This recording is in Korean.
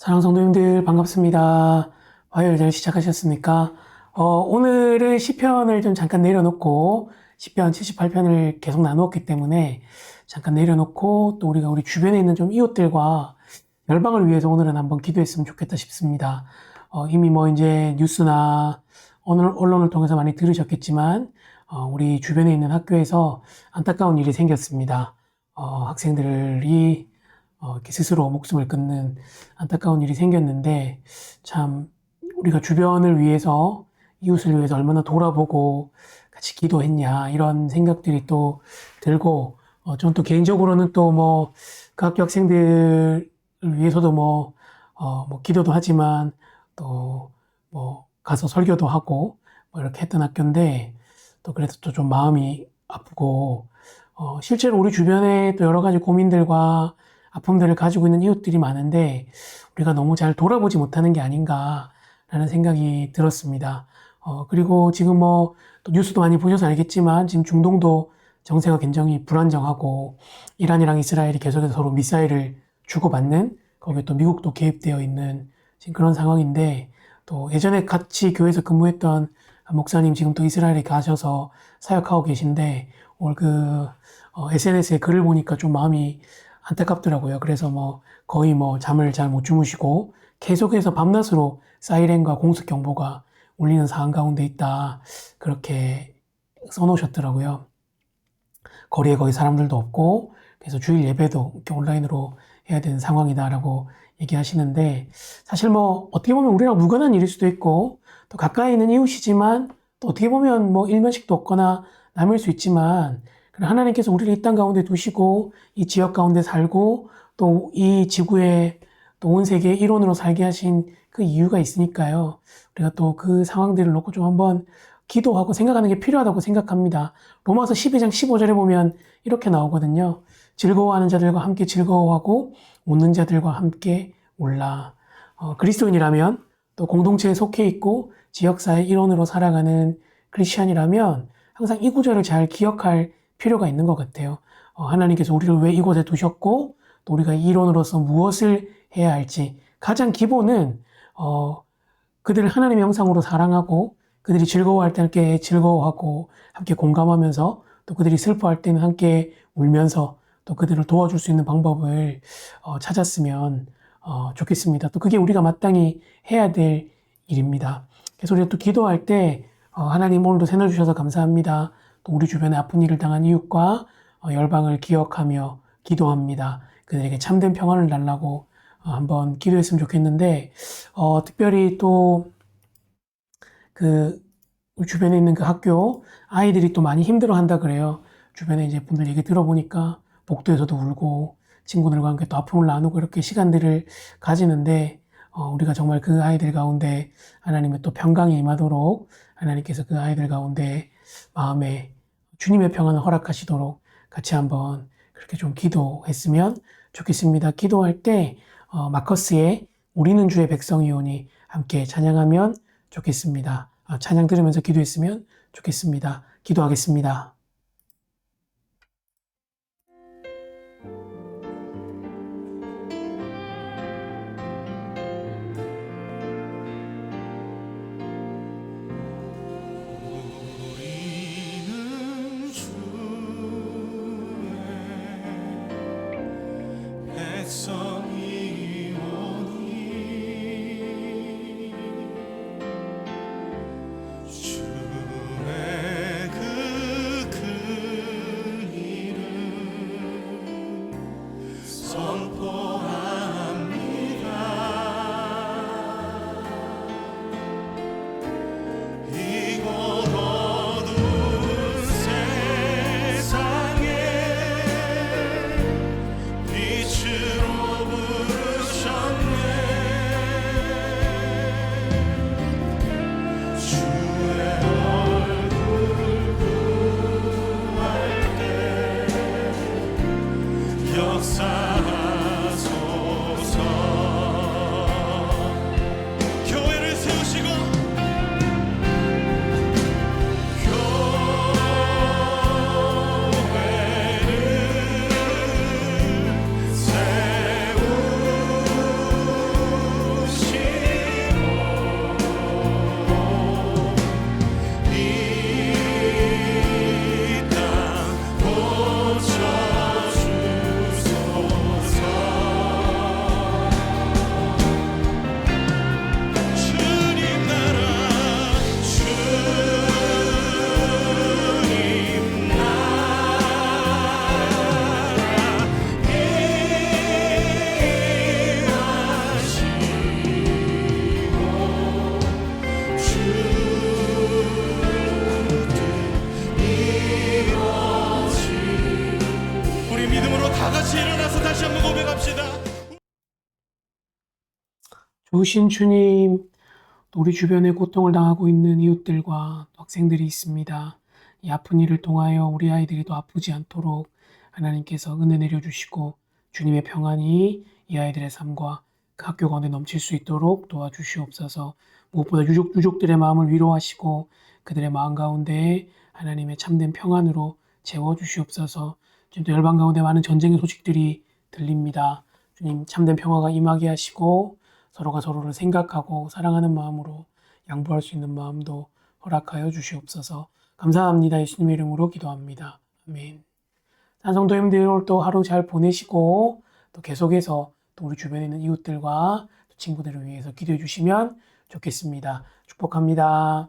사랑 성도님들 반갑습니다. 화요일 잘 시작하셨습니까? 어, 오늘은 시편을 좀 잠깐 내려놓고 시편 78편을 계속 나누었기 때문에 잠깐 내려놓고 또 우리가 우리 주변에 있는 좀 이웃들과 열방을 위해서 오늘은 한번 기도했으면 좋겠다 싶습니다. 어, 이미 뭐 이제 뉴스나 오늘 언론을 통해서 많이 들으셨겠지만 어, 우리 주변에 있는 학교에서 안타까운 일이 생겼습니다. 어, 학생들이 어, 이렇게 스스로 목숨을 끊는 안타까운 일이 생겼는데 참 우리가 주변을 위해서 이웃을 위해서 얼마나 돌아보고 같이 기도했냐 이런 생각들이 또 들고 어, 저는 또 개인적으로는 또 뭐 그 학교 학생들을 위해서도 뭐, 어, 뭐 기도도 하지만 또 뭐 가서 설교도 하고 뭐 이렇게 했던 학교인데 또 그래도 또좀 마음이 아프고 어, 실제로 우리 주변에 또 여러 가지 고민들과 아픔들을 가지고 있는 이웃들이 많은데 우리가 너무 잘 돌아보지 못하는 게 아닌가라는 생각이 들었습니다. 어, 그리고 지금 뭐또 뉴스도 많이 보셔서 알겠지만 지금 중동도 정세가 굉장히 불안정하고 이란이랑 이스라엘이 계속해서 서로 미사일을 주고받는 거기에 또 미국도 개입되어 있는 지금 그런 상황인데 또 예전에 같이 교회에서 근무했던 목사님 지금 또 이스라엘에 가셔서 사역하고 계신데 오늘 그 어, SNS에 글을 보니까 좀 마음이 안타깝더라고요. 그래서 뭐 거의 뭐 잠을 잘 못 주무시고 계속해서 밤낮으로 사이렌과 공습 경보가 울리는 상황 가운데 있다. 그렇게 써놓으셨더라고요. 거리에 거의 사람들도 없고 그래서 주일 예배도 이렇게 온라인으로 해야 되는 상황이다라고 얘기하시는데 사실 뭐 어떻게 보면 우리랑 무관한 일일 수도 있고 또 가까이 있는 이웃이지만 또 어떻게 보면 뭐 일면식도 없거나 남을 수 있지만 하나님께서 우리를 이 땅 가운데 두시고 이 지역 가운데 살고 또 이 지구에 또 온 세계의 일원으로 살게 하신 그 이유가 있으니까요. 우리가 또 그 상황들을 놓고 좀 한번 기도하고 생각하는 게 필요하다고 생각합니다. 로마서 12장 15절에 보면 이렇게 나오거든요. 즐거워하는 자들과 함께 즐거워하고 웃는 자들과 함께 울라. 어, 그리스도인이라면 또 공동체에 속해 있고 지역사의 일원으로 살아가는 크리스천이라면 항상 이 구절을 잘 기억할 필요가 있는 것 같아요. 어, 하나님께서 우리를 왜 이곳에 두셨고 또 우리가 이론으로서 무엇을 해야 할지 가장 기본은 어, 그들을 하나님의 형상으로 사랑하고 그들이 즐거워할 때 함께 즐거워하고 함께 공감하면서 또 그들이 슬퍼할 때는 함께 울면서 또 그들을 도와줄 수 있는 방법을 어, 찾았으면 어, 좋겠습니다. 또 그게 우리가 마땅히 해야 될 일입니다. 그래서 우리가 또 기도할 때 어, 하나님 오늘도 새날 주셔서 감사합니다. 또 우리 주변에 아픈 일을 당한 이웃과 어, 열방을 기억하며 기도합니다. 그들에게 참된 평안을 달라고 어, 한번 기도했으면 좋겠는데 어, 특별히 또 그 주변에 있는 그 학교 아이들이 또 많이 힘들어한다 그래요. 주변에 이제 분들 얘기 들어보니까 복도에서도 울고 친구들과 함께 또 아픔을 나누고 이렇게 시간들을 가지는데 어, 우리가 정말 그 아이들 가운데 하나님의 또 평강이 임하도록 하나님께서 그 아이들 가운데 마음에 주님의 평안을 허락하시도록 같이 한번 그렇게 좀 기도했으면 좋겠습니다. 기도할 때 어, 마커스의 우리는 주의 백성이오니 함께 찬양하면 좋겠습니다. 아, 찬양 들으면서 기도했으면 좋겠습니다. 기도하겠습니다. 주 좋으신 주님, 또 우리 주변에 고통을 당하고 있는 이웃들과 또 학생들이 있습니다. 이 아픈 일을 통하여 우리 아이들이 더 아프지 않도록 하나님께서 은혜 내려주시고 주님의 평안이 이 아이들의 삶과 그 학교 가운데 넘칠 수 있도록 도와주시옵소서 무엇보다 유족, 유족들의 마음을 위로하시고 그들의 마음 가운데 하나님의 참된 평안으로 채워주시옵소서 지금도 열방 가운데 많은 전쟁의 소식들이 들립니다. 주님 참된 평화가 임하게 하시고 서로가 서로를 생각하고 사랑하는 마음으로 양보할 수 있는 마음도 허락하여 주시옵소서. 감사합니다. 예수님의 이름으로 기도합니다. 아멘. 찬성도님들 또 하루 잘 보내시고 또 계속해서 또 우리 주변에 있는 이웃들과 또 친구들을 위해서 기도해 주시면 좋겠습니다. 축복합니다.